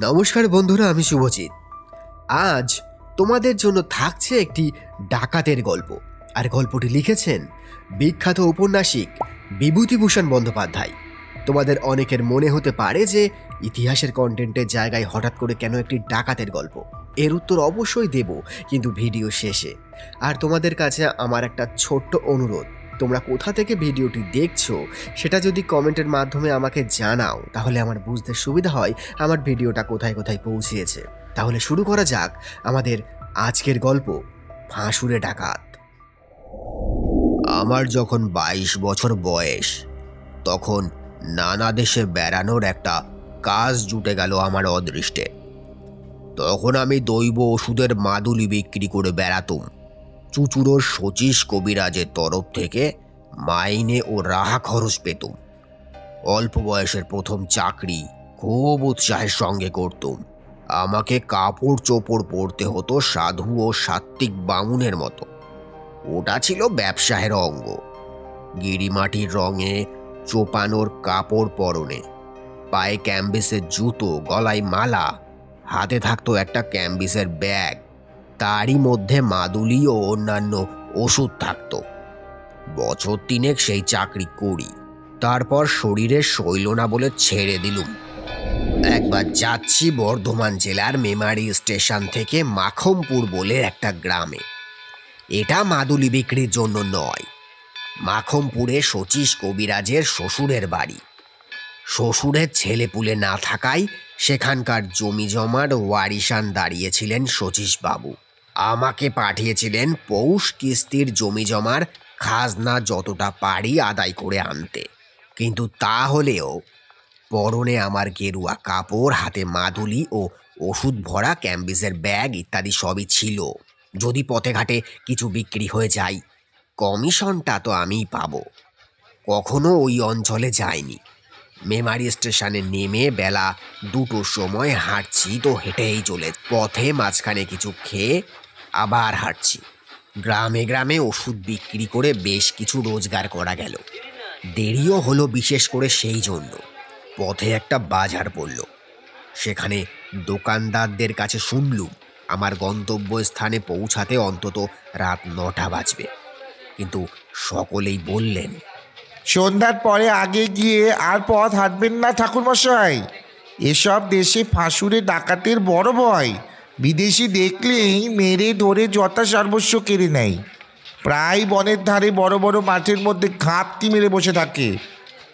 নমস্কার বন্ধুরা, আমি শুভজিৎ। আজ তোমাদের জন্য থাকছে একটি ডাকাতের গল্প। আর গল্পটি লিখেছেন বিখ্যাত ঔপন্যাসিক বিভূতিভূষণ বন্দ্যোপাধ্যায়। তোমাদের অনেকের মনে হতে পারে যে ইতিহাসের কন্টেন্টের জায়গায় হঠাৎ করে কেন একটি ডাকাতের গল্প? এর উত্তর অবশ্যই দেব কিন্তু ভিডিও শেষে। আর তোমাদের কাছে আমার একটা ছোট্ট অনুরোধ। তোমরা কোথা থেকে ভিডিওটি দেখছ সেটা যদি কমেন্টের মাধ্যমে আমাকে জানাও, তাহলে আমার বুঝতে সুবিধা হয় আমার ভিডিওটা কোথায় কোথায় পৌঁছিয়েছে। তাহলে শুরু করা যাক আমাদের আজকের গল্প, ফাঁসুরে ডাকাত। আমার যখন বাইশ বছর বয়স, তখন নানা দেশে বেড়ানোর একটা কাজ জুটে গেল আমার অদৃষ্টে। তখন আমি দৈব ওষুধের মাদুলি বিক্রি করে বেড়াতুম। চুচুড়োর শচীশ কবিরাজের তরফ থেকে মাইনে ও রাহা খরচ পেতুম। অল্প বয়সের প্রথম চাকরি খুব উৎসাহের সঙ্গে করতুম। আমাকে কাপড় চোপড় পরতে হতো সাধু ও সাত্ত্বিক বামুনের মতো। ওটা ছিল ব্যবসায়ের অঙ্গ। গিরিমাটির রঙে চোপানোর কাপড় পরনে, পায়ে ক্যাম্বিসের জুতো, গলায় মালা, হাতে থাকতো একটা ক্যাম্বিসের ব্যাগ। তারই মধ্যে মাদুলি ও অন্যান্য ওষুধ থাকতো। বছর তিনেক সেই চাকরি করি। তারপর শরীরে শৈল না বলে ছেড়ে দিলুম। একবার যাচ্ছি বর্ধমান জেলার মেমারি স্টেশন থেকে মাখমপুর বলে একটা গ্রামে। এটা মাদুলি বিক্রির জন্য নয়। মাখমপুরে শচীশ কবিরাজের শ্বশুরের বাড়ি। শ্বশুরের ছেলেপুলে না থাকায় সেখানকার জমি জমার ওয়ারিশান দাঁড়িয়েছিলেন শচীশবাবু আমাকে পাঠিয়েছিলেন পৌষ কিস্তির জমি জমার খাজনা যতটা পারি আদায় করে আনতে। কিন্তু তা হলেও পরনে আমার গেরুয়া কাপড়, হাতে মাদুলি ও ওষুধ ভরা ক্যাম্বিসের ব্যাগ ইত্যাদি সবই ছিল। যদি পথে ঘাটে কিছু বিক্রি হয়ে যায়, কমিশনটা তো আমিই পাবো। কখনো ওই অঞ্চলে যাইনি। মেমারি স্টেশনে নেমে বেলা দুটোর সময় হাঁটছি তো হেঁটেই চলে পথে মাঝখানে কিছু খেয়ে আবার হাঁটছি। গ্রামে গ্রামে ওষুধ বিক্রি করে বেশ কিছু রোজগার করা গেল। দেরিও হলো বিশেষ করে সেই জন্য। পথে একটা বাজার পড়ল। সেখানে দোকানদারদের কাছে শুনলুম, আমার গন্তব্যস্থানে পৌঁছাতে অন্তত রাত নটা বাজবে। কিন্তু সকলেই বললেন, সন্ধ্যার পরে আগে গিয়ে আর পথ হাঁটবেন না ঠাকুরমশাই। এসব দেশে ফাঁসুরে ডাকাতের বড় ভয়। বিদেশি দেখলেই মেরে ধরে যথা সর্বস্ব কেড়ে নেয়। প্রায় বনের ধারে বড় বড় মাঠের মধ্যে ঘাপটি মেরে বসে থাকে।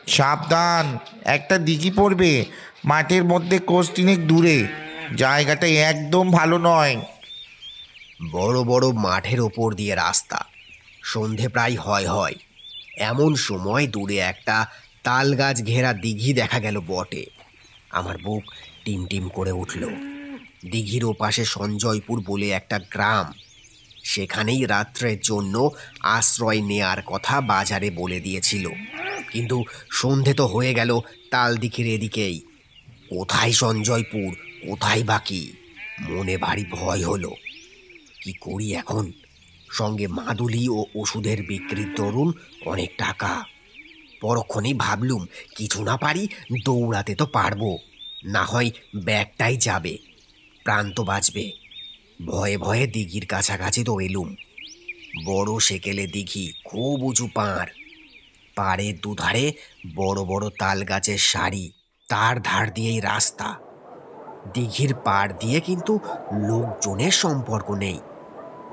সাবধান, একটা দিঘি পড়বে, মাঠের মধ্যে কোষ তিনেক দূরে। জায়গাটা একদম ভালো নয়। বড় বড় মাঠের ওপর দিয়ে রাস্তা। সন্ধে প্রায় হয় হয়। এমন সময় দূরে একটা তাল গাছ ঘেরা দিঘি দেখা গেল বটে। আমার বুক টিম টিম করে উঠল। দিঘির ওপাশে সঞ্জয়পুর বলে একটা গ্রাম। সেখানেই রাত্রের জন্য আশ্রয় নেয়ার কথা বাজারে বলে দিয়েছিল। কিন্তু সন্ধে তো হয়ে গেল তাল দিঘির এদিকেই। কোথায় সঞ্জয়পুর, কোথায় বাকি মনে ভারী ভয় হলো। কি করি এখন? সঙ্গে মাদুলি ও ওষুধের বিক্রির দরুন অনেক টাকা। পরক্ষণেই ভাবলুম, কিছু না পারি দৌড়াতে তো পারব। না হয় ব্যাগটাই যাবে। প্রাণ তো বাঁচবে। ভয়ে ভয়ে দিঘির কাছাকাছি তো এলুম। বড় সেকেলে দিঘি, খুব উঁচু পাড়। পাড়ের দুধারে বড় বড় তাল গাছের সারি, তার ধার দিয়েই রাস্তা। দিঘির পাড় দিয়ে কিন্তু লোকজনের সম্পর্ক নেই।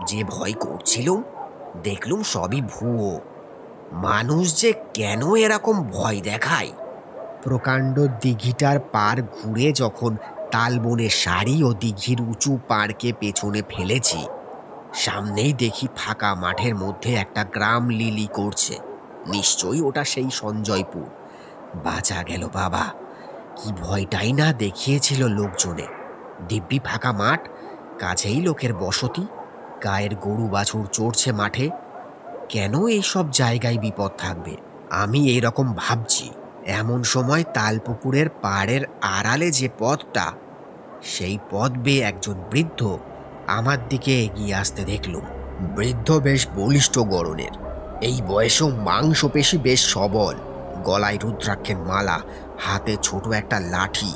যে ভয় করছিল দেখলুম সবই ভুয়ো। মানুষ যে কেন এরকম ভয় দেখায়? প্রকাণ্ড দিঘিটার পার ঘুরে যখন তালবনের শাড়ি ও দিঘির উঁচু পাড়কে পেছনে ফেলেছি। সামনেই দেখি ফাঁকা মাঠের মধ্যে একটা গ্রাম লিলি করছে। নিশ্চয়ই ওটা সেই সঞ্জয়পুর। বাঁচা গেল বাবা। কি ভয়টাই না দেখিয়েছিল লোকজনে। দিব্যি ফাঁকা মাঠ, কাছেই লোকের বসতি, গায়ের গরু বাছুর চড়ছে মাঠে। কেন এই সব জায়গায় বিপদ থাকবে? আমি এই রকম ভাবছি। এমন সময় তালপুকুরের পাড়ের আড়ালে যে পথটা সেই পথ বেয়ে একজন বৃদ্ধ আমার দিকে এগিয়ে আসতে দেখলুম বৃদ্ধ বেশ বলিষ্ঠ গড়নের এই বয়সেও মাংসপেশি বেশ সবল। গলায় রুদ্রাক্ষের মালা হাতে ছোট একটা লাঠি।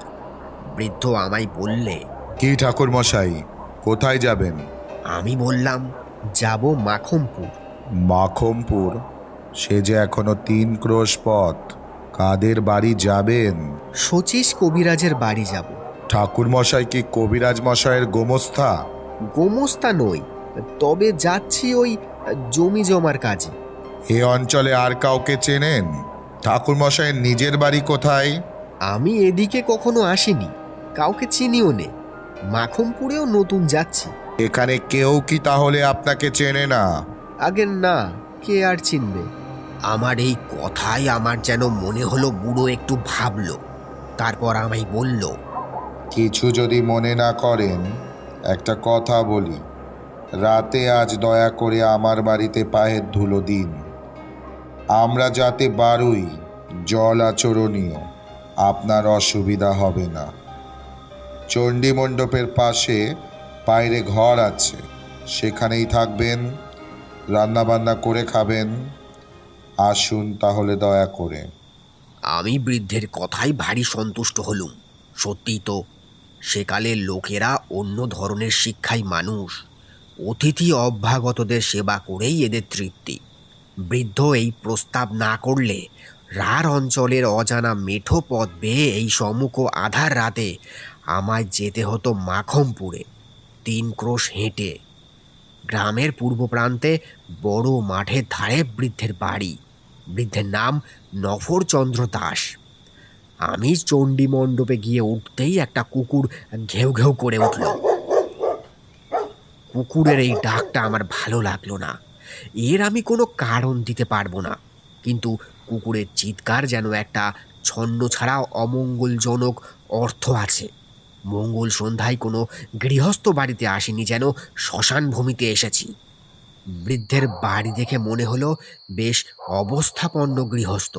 বৃদ্ধ আমায় বললে কি ঠাকুর মশাই কোথায় যাবেন? আমি বললাম যাব মাখমপুর। মাখমপুর? সে যে এখনও তিন ক্রোশ পথ। কাদের বাড়ি যাবেন? শচীশ কবিরাজের বাড়ি যাব। ঠাকুর মশাই কি কবিরাজ মশাইয়ের গোমস্থা? গোমস্তা নই তবে যাচ্ছি ওই জমি জমার কাজে। এ অঞ্চলে আর কাউকে চেনেন? ঠাকুর মশাইয়ের নিজের বাড়ি কোথায়? আমি এদিকে কখনো আসিনি কাউকে চিনিও নে। মাখমপুরেও নতুন যাচ্ছি। এখানে কেউ কি তাহলে আপনাকে চেনে না? আগে না কে আর চিনবে? আমার এই কথাই আমার যেন মনে হলো বুড়ো একটু ভাবল। তারপর আমায় বলল, কিছু যদি মনে না করেন, একটা কথা বলি। রাতে আজ দয়া করে আমার বাড়িতে পায়ের ধুলো দিন। আমরা যাতে বারুই জল আচরণীয়, আপনার অসুবিধা হবে না। চণ্ডী মণ্ডপের পাশে বাইরে ঘর আছে, সেখানেই থাকবেন, রান্নাবান্না করে খাবেন। আসুন তাহলে দয়া করে। আমি বৃদ্ধের কথাই ভারী সন্তুষ্ট হলুম। সত্যিই তো সেকালের লোকেরা অন্য ধরনের শিক্ষায় মানুষ। অতিথি অভ্যাগতদের সেবা করেই এদের তৃপ্তি। বৃদ্ধ এই প্রস্তাব না করলে রার অঞ্চলের অজানা মেঠো পথ বেয়ে এই সম্মুখ আধার রাতে আমায় যেতে হতো মাখমপুরে। তিন ক্রোশ হেঁটে। গ্রামের পূর্ব প্রান্তে বড় মাঠের ধারে বৃদ্ধের বাড়ি। বৃদ্ধের নাম নফরচন্দ্র দাস। আমি চণ্ডী মণ্ডপে গিয়ে উঠতেই একটা কুকুর ঘেউ ঘেউ করে উঠল। কুকুরের এই ডাকটা আমার ভালো লাগল না। এর আমি কোনো কারণ দিতে পারব না। কিন্তু কুকুরের চিৎকার যেন একটা ছন্ন ছাড়া অমঙ্গলজনক অর্থ আছে। মঙ্গল সন্ধ্যায় কোনো গৃহস্থ বাড়িতে আসেনি যেন শ্মশান ভূমিতে এসেছি। বৃদ্ধের বাড়ি দেখে মনে হলো বেশ অবস্থাপন্ন গৃহস্থ।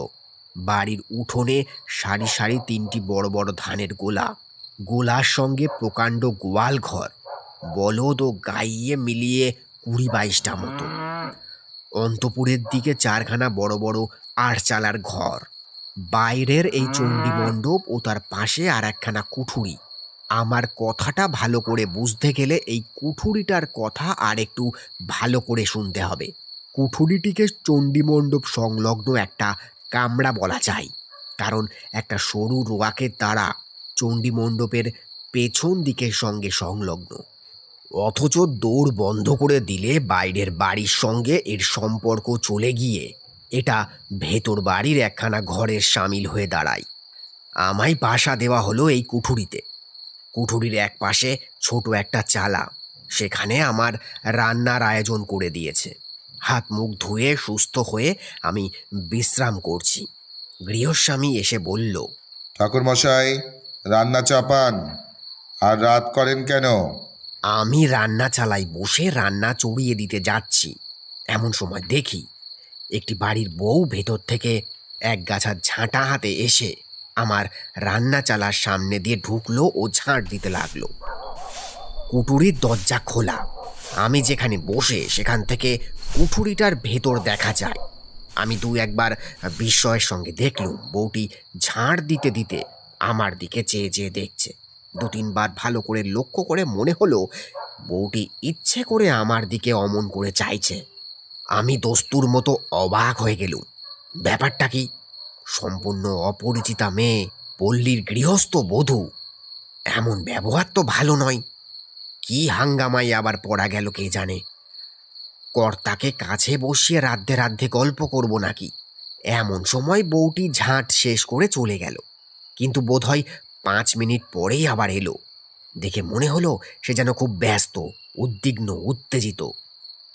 বাড়ির উঠোনে সারি সারি তিনটি বড় বড় ধানের গোলা, গোলার সঙ্গে প্রকাণ্ড গোয়াল ঘর, বলদ ও গাইয়ে মিলিয়ে কুড়ি বাইশটা মতো। অন্তপুরের দিকে চারখানা বড় বড় আটচালার ঘর, বাইরের এই চণ্ডী মণ্ডপ ও তার পাশে আর একখানা কুঠুরি। আমার কথাটা ভালো করে বুঝতে গেলে এই কুঠুরিটার কথা আর একটু ভালো করে শুনতে হবে। কুঠুরিটিকে চণ্ডীমণ্ডপ সংলগ্ন একটা কামরা বলা যায়, কারণ একটা সরু রোয়াকের দ্বারা চণ্ডীমণ্ডপের পেছন দিকের সঙ্গে সংলগ্ন। অথচ দৌড় বন্ধ করে দিলে বাইরের বাড়ির সঙ্গে এর সম্পর্ক চলে গিয়ে এটা ভেতর বাড়ির একখানা ঘরের সামিল হয়ে দাঁড়ায়। আমায় বাসা দেওয়া হলো এই কুঠুরিতে। কুঠুরির এক পাশে ছোট একটা চালা। সেখানে আমার রান্নার আয়োজন করে দিয়েছে। হাত মুখ ধুয়ে সুস্থ হয়ে আমি বিশ্রাম করছি। গৃহস্বামী এসে বলল ঠাকুরমশাই রান্না চাপান। আর রাত করেন কেন? আমি রান্না চালাই বসে রান্না চড়িয়ে দিতে যাচ্ছি। এমন সময় দেখি একটি বাড়ির বউ ভেতর থেকে এক গাছা ঝাঁটা হাতে এসে আমার রান্না চালার সামনে দিয়ে ঢুকলো ও ঝাঁট দিতে লাগল। কুটুরির দরজা খোলা। আমি যেখানে বসে সেখান থেকে কুঠুরিটার ভেতর দেখা যায়। আমি দু একবার বিস্ময়ের সঙ্গে দেখলুম, বউটি ঝাড় দিতে দিতে আমার দিকে চেয়ে চেয়ে দেখছে। দু তিনবার ভালো করে লক্ষ্য করে মনে হলো, বউটি ইচ্ছে করে আমার দিকে অমন করে চাইছে। আমি দস্তুর মতো অবাক হয়ে গেলুম। ব্যাপারটা কি? সম্পূর্ণ অপরিচিতা মেয়ে, পল্লীর গৃহস্থ বধূ। এমন ব্যবহার তো ভালো নয়। কি হাঙ্গামায় আবার পড়া গেল কে জানে? কর্তাকে কাছে বসিয়ে রাধ্যে রাধ্যে গল্প করব নাকি? এমন সময় বউটি ঝাঁট শেষ করে চলে গেল। কিন্তু বোধহয় পাঁচ মিনিট পরেই আবার এলো। দেখে মনে হলো সে যেন খুব ব্যস্ত, উদ্বিগ্ন, উত্তেজিত।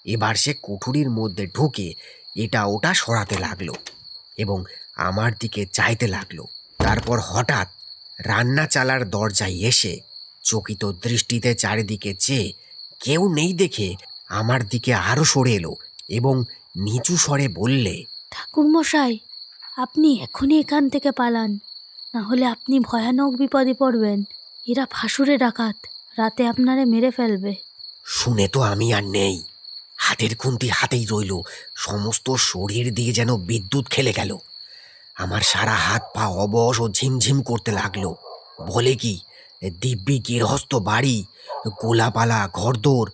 এবার সে কুঠুরির মধ্যে ঢুকে এটা ওটা সরাতে লাগল এবং আমার দিকে চাইতে লাগল। তারপর হঠাৎ রান্না চালার দরজায় এসে চকিত দৃষ্টিতে চারিদিকে চেয়ে কেউ নেই দেখে আমার দিকে আরও সরে এলো এবং নিচু স্বরে বললে ঠাকুরমশাই আপনি এখনই এখান থেকে পালান। না হলে আপনি ভয়ানক বিপদে পড়বেন। এরা ফাঁসুরে ডাকাত রাতে আপনারে মেরে ফেলবে। শুনে তো আমি আর নেই। হাতের খুন্তি হাতেই রইল। সমস্ত শরীর দিয়ে যেন বিদ্যুৎ খেলে গেল। আমার সারা হাত পা অবশ ও ঝিমঝিম করতে লাগল। বলে কি, দিব্যি গৃহস্থ বাড়ি, গোলাপালা, ঘরদোর,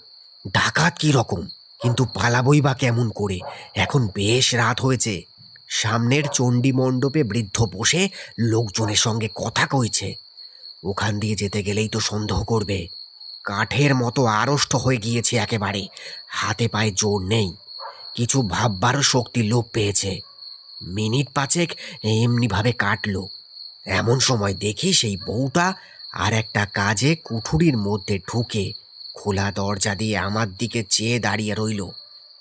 ডাকাত কি রকম? কিন্তু পালাবই বা কেমন করে? এখন বেশ রাত হয়েছে। সামনের চণ্ডী মণ্ডপে বৃদ্ধ বসে লোকজনের সঙ্গে কথা কইছে। ওখান দিয়ে যেতে গেলেই তো সন্দেহ করবে। কাঠের মতো আড়ষ্ট হয়ে গিয়েছে একেবারে। হাতে পায়ে জোর নেই। কিছু ভাববারও শক্তি লোপ পেয়েছে। মিনিট পাঁচেক এমনিভাবে কাটলো। এমন সময় দেখি সেই বউটা আর একটা কাজে কুঠুরির মধ্যে ঢুকে খোলা দরজা দিয়ে আমার দিকে চেয়ে দাঁড়িয়ে রইল।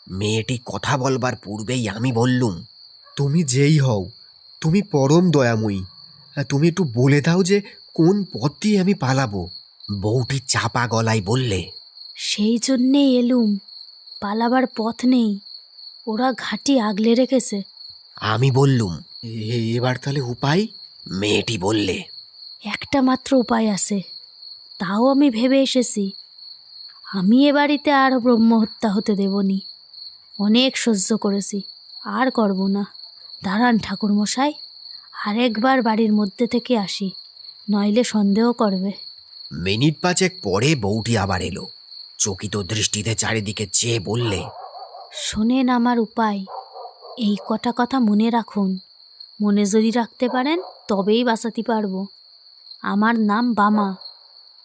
মেয়েটি কথা বলবার পূর্বেই আমি বললুম, তুমি যেই হও, তুমি পরম দয়াময়ী, তুমি একটু বলে দাও যে কোন পথ দিয়ে আমি পালাবো? বউটি চাপা গলায় বললে, সেই জন্যে এলুম, পালাবার পথ নেই। ওরা ঘাটি আগলে রেখেছে। আমি বললুম "এ- এবার তাহলে উপায়? মেয়েটি বললে একটা মাত্র উপায় আছে। তাও আমি ভেবে এসেছি। আমি এ বাড়িতে আর ব্রহ্মহত্যা হতে দেবনি। অনেক সহ্য করেছি আর করব না। দাঁড়ান ঠাকুরমশাই আরেকবার বাড়ির মধ্যে থেকে আসি নইলে সন্দেহ করবে। মিনিট পাঁচেক পরে বউটি আবার এলো। চকিত দৃষ্টিতে চারিদিকে চেয়ে বললে শোনেন আমার উপায়। এই কটা কথা মনে রাখুন। মনে যদি রাখতে পারেন, তবেই বাঁচাতে পারব। আমার নাম বামা।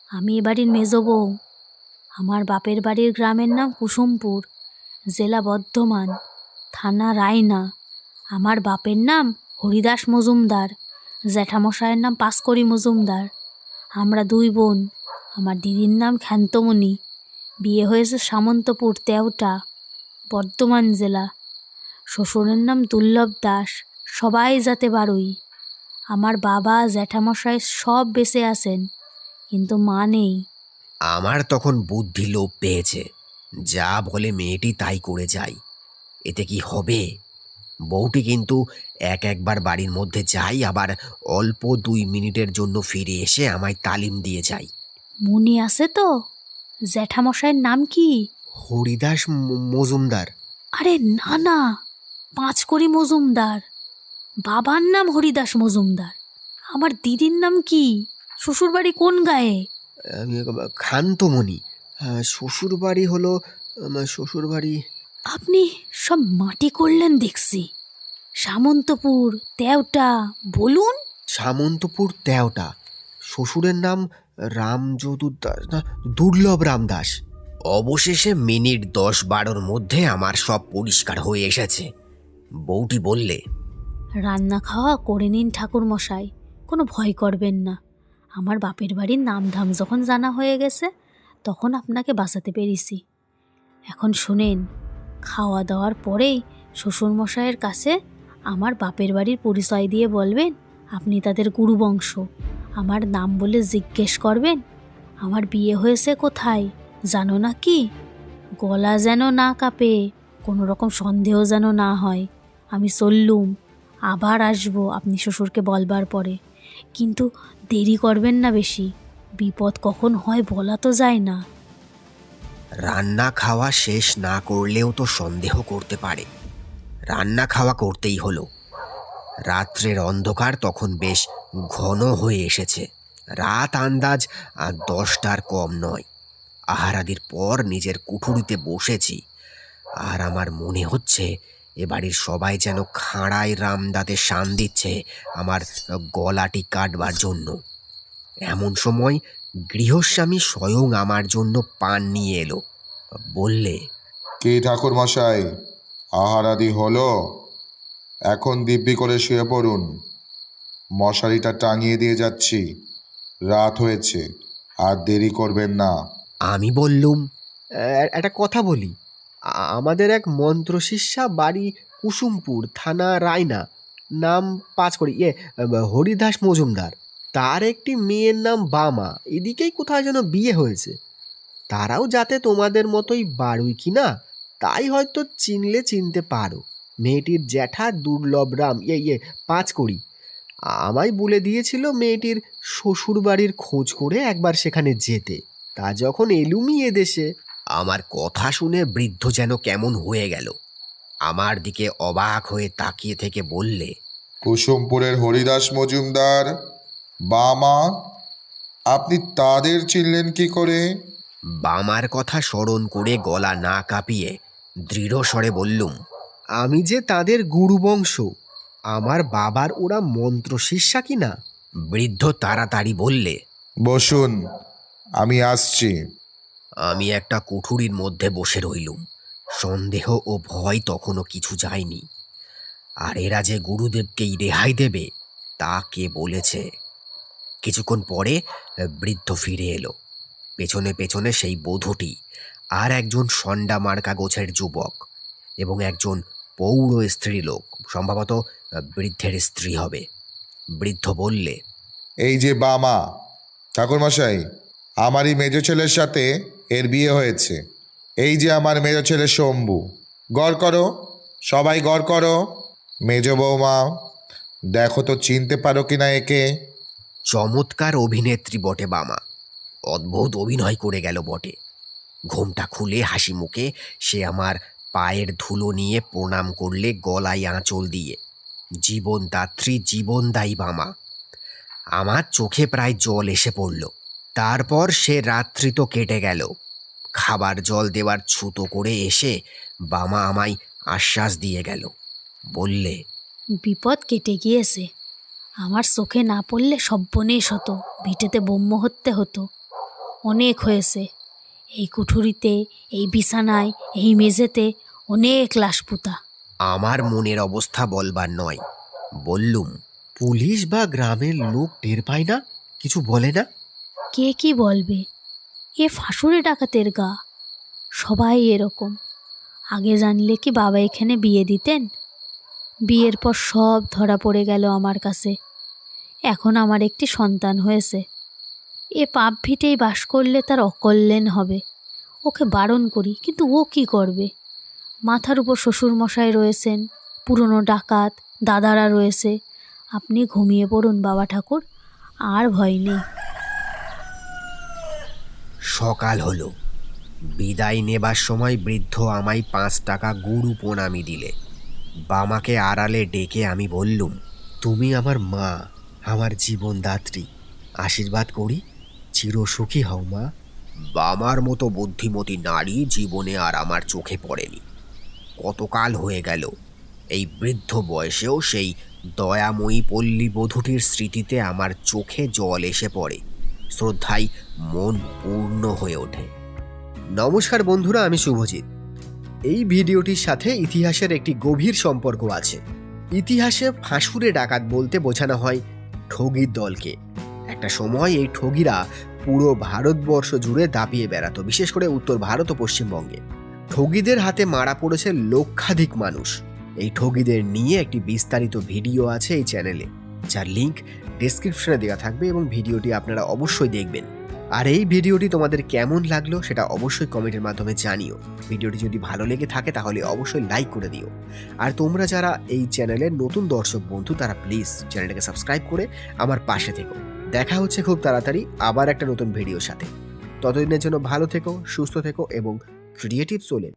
আমি এ বাড়ির মেজ বউ। আমার বাপের বাড়ির গ্রামের নাম কুসুমপুর। জেলা বর্ধমান। থানা রায়না। আমার বাপের নাম হরিদাস মজুমদার। জ্যাঠামশায়ের নাম পাসকরি মজুমদার। আমরা দুই বোন। আমার দিদির নাম ক্ষান্তমণি। বিয়ে হয়েছে সামন্তপুর তেওটা বর্ধমান জেলা। শ্বশুরের নাম দুর্লভ দাস সবাই যাতে বারুই। আমার বাবা জ্যাঠামশাই সব বেঁচে আছেন কিন্তু মা নেই। আমার তখন বুদ্ধি লোপ পেয়েছে। যা বলে মেয়েটি তাই করে যাই এতে কি হবে? বউটি কিন্তু এক একবার বাড়ির মধ্যে যাই আবার অল্প দুই মিনিটের জন্য ফিরে এসে আমায় তালিম দিয়ে যাই মনে আছে তো? জ্যাঠামশাইয়ের নাম কি? হরিদাস মজুমদার। আরে না না। পাঁচকড়ি মজুমদার। বাবার নাম হরিদাস মজুমদার। আমার দিদির নাম কি? শ্বশুরবাড়ি কোন গায়ে? খান্তমণি শ্বশুর বাড়ি হলো শ্বশুর বাড়ি আপনি সব মাটি করলেন দেখছি। সামন্তপুর তেওটা বলুন। সামন্তপুর তেওটা। শ্বশুরের নাম রামযদু দাস না দুর্লভ রামদাস অবশেষে মিনিট দশ বারোর মধ্যে আমার সব পরিষ্কার হয়ে এসেছে। বউটি বললে, রান্না খাওয়া করে নিন ঠাকুর মশাই কোনো ভয় করবেন না। আমার বাপের বাড়ির নামধাম যখন জানা হয়ে গেছে, তখন আপনাকে বাঁচাতে পেরেছি। এখন শোনেন, খাওয়া দাওয়ার পরেই শ্বশুরমশাইয়ের কাছে আমার বাপের বাড়ির পরিচয় দিয়ে বলবেন, আপনি তাদের গুরুবংশ। আমার নাম বলে জিজ্ঞেস করবেন, আমার বিয়ে হয়েছে কোথায়? জানো না কি? গলা যেন না কাঁপে, কোনো রকম সন্দেহ যেন না হয়। আমি চললুম, আবার আসব আপনি শ্বশুরকে বলবার পরে। কিন্তু দেরি করবেন না বেশি, বিপদ কখন হয় বলা তো যায় না। রান্না খাওয়া শেষ না করলেও তো সন্দেহ করতে পারে। রান্না খাওয়া করতেই হলো। রাত্রের অন্ধকার তখন বেশ ঘন হয়ে এসেছে। রাত আন্দাজ আর দশটার কম নয়। আহারাদির পর নিজের কুঠুরিতে বসেছি। আর আমার মনে হচ্ছে এ বাড়ির সবাই যেন খাঁড়ায় রামদাতে শান দিচ্ছে আমার গলাটি কাটবার জন্য। এমন সময় গৃহস্বামী স্বয়ং আমার জন্য পান নিয়ে এলো। বললে কি ঠাকুর মশাই? আহারাদি হলো? এখন দিব্যি করে শুয়ে পড়ুন। মশারিটা টাঙিয়ে দিয়ে যাচ্ছি। রাত হয়েছে আর দেরি করবেন না। আমি বললুম একটা কথা বলি। আমাদের এক মন্ত্রশিষ্যা বাড়ি কুসুমপুর, থানা রায়না, নাম পাঁচ করি ইয়ে হরিদাস মজুমদার। তার একটি মেয়ের নাম বামা, এদিকেই কোথায় যেন বিয়ে হয়েছে। তারাও যাতে তোমাদের মতোই বাড়ুই কি না, তাই হয়তো চিনলে চিনতে পারো। মেয়েটির জ্যাঠা দুর্লভ রাম ইয়ে ইয়ে পাঁচ করি। আমায় বলে দিয়েছিল মেয়েটির শ্বশুর বাড়ির খোঁজ করে একবার সেখানে যেতে। তা যখন এলুমি দেশে আমার কথা শুনে বৃদ্ধ যেন কেমন হয়ে গেল। আমার দিকে অবাক হয়ে তাকিয়ে থেকে বললে কুসুমপুরের হরিদাস মজুমদার বামা আপনি তাদের চিনলেন কি করে? বামার কথা স্মরণ করে গলা না কাঁপিয়ে দৃঢ় স্বরে বললুম আমি যে তাদের গুরুবংশ আমার বাবার ওরা মন্ত্র শিষ্যা কি না বৃদ্ধ তাড়াতাড়ি বললে বসুন আমি আসছি। আমি একটা কুঠুরির মধ্যে বসে রইলুম। সন্দেহ ও ভয় তখনও কিছু যায়নি। আর এরা যে গুরুদেবকেই রেহাই দেবে, তা কে বলেছে? কিছুক্ষণ পরে বৃদ্ধ ফিরে এলো। পেছনে পেছনে সেই বধূটি আর একজন সন্ডা মার্কা গোছের যুবক এবং একজন পৌর স্ত্রীলোক, সম্ভবত বৃদ্ধের স্ত্রী হবে। বৃদ্ধ বললে, এই যে বামা, ঠাকুরমশাই, আমারই মেজ ছেলের সাথে এর বিয়ে হয়েছে। এই যে আমার মেজ ছেলে শম্ভু, গড় করো, সবাই গড় করো। মেজ বৌমা, দেখো তো চিনতে পারো কিনা একে। চমৎকার অভিনেত্রী বটে বামা। অদ্ভুত অভিনয় করে গেল বটে। ঘোমটা খুলে হাসি মুখে সে আমার পায়ের ধুলো নিয়ে প্রণাম করলে গলায় আঁচল দিয়ে, জীবনদাত্রী, জীবনদায়ী বামা। আমার চোখে প্রায় জল এসে পড়ল। তারপর সে রাত্রি তো কেটে গেল। খাবার জল দেওয়ার ছুতো করে এসে বামা আমায় আশ্বাস দিয়ে গেল। বললে বিপদ কেটে গিয়েছে। আমার চোখে না পড়লে সব্বনেশ হতো ভিটেতে ব্রহ্ম হত্যে হতো। অনেক হয়েছে। এই কুঠুরিতে এই বিছানায় এই মেঝেতে অনেক লাশ পুঁতা আমার মনের অবস্থা বলবার নয়। বললুম পুলিশ বা গ্রামের লোক টের পায় না? কিছু বলে না? কে কি বলবে? এ ফাঁসুরে ডাকাতের গা। সবাই এরকম। আগে জানলে কি বাবা এখানে বিয়ে দিতেন? বিয়ের পর সব ধরা পড়ে গেল আমার কাছে। এখন আমার একটি সন্তান হয়েছে। এ পাপ ভিটেই বাস করলে তার অকল্যাণ হবে। ওকে বারণ করি, কিন্তু ও কি করবে? মাথার উপর শ্বশুরমশাই রয়েছেন, পুরনো ডাকাত, দাদারা রয়েছে। আপনি ঘুমিয়ে পড়ুন বাবা ঠাকুর, আর ভয় নেই। সকাল হলো। বিদায় নেবার সময় বৃদ্ধ আমায় পাঁচ টাকা গুরু প্রণামি দিলে। বামাকে আড়ালে ডেকে আমি বললুম, তুমি আমার মা, আমার জীবনদাত্রী। আশীর্বাদ করি, চিরসুখী হও মা। বামার মতো বুদ্ধিমতী নারী জীবনে আর আমার চোখে পড়েনি। কতকাল হয়ে গেল, এই বৃদ্ধ বয়সেও সেই দয়াময়ী পল্লী বধূটির স্মৃতিতে আমার চোখে জল এসে পড়ে। শ্রদ্ধায় মন পূর্ণ হয়ে ওঠে। নমস্কার বন্ধুরা, আমি শুভজিৎ। এই ভিডিওটির সাথে ইতিহাসের একটি গভীর সম্পর্ক আছে। ইতিহাসে ফাঁসুরে ডাকাত বলতে বোঝানো হয় ঠগির দলকে। একটা সময় এই ঠগিরা পুরো ভারতবর্ষ জুড়ে দাপিয়ে বেড়াতো, বিশেষ করে উত্তর ভারত ও পশ্চিমবঙ্গে। ঠগিদের হাতে মারা পড়েছে লক্ষাধিক মানুষ। এই ঠগিদের নিয়ে একটি বিস্তারিত ভিডিও আছে এই চ্যানেলে, যার লিংক ডেসক্রিপশনে দেওয়া থাকবে এবং ভিডিওটি আপনারা অবশ্যই দেখবেন। আর এই ভিডিওটি তোমাদের কেমন লাগল সেটা অবশ্যই কমেন্টের মাধ্যমে জানিও। ভিডিওটি যদি ভালো লেগে থাকে তাহলে অবশ্যই লাইক করে দিও। আর তোমরা যারা এই চ্যানেলের নতুন দর্শক বন্ধু, তারা প্লিজ চ্যানেলটাকে সাবস্ক্রাইব করে আমার পাশে থেকো। দেখা হচ্ছে খুব তাড়াতাড়ি আবার একটা নতুন ভিডিওর সাথে। ততদিনের জন্য ভালো থেকো, সুস্থ থেকো এবং ক্রিয়েটিভ চলে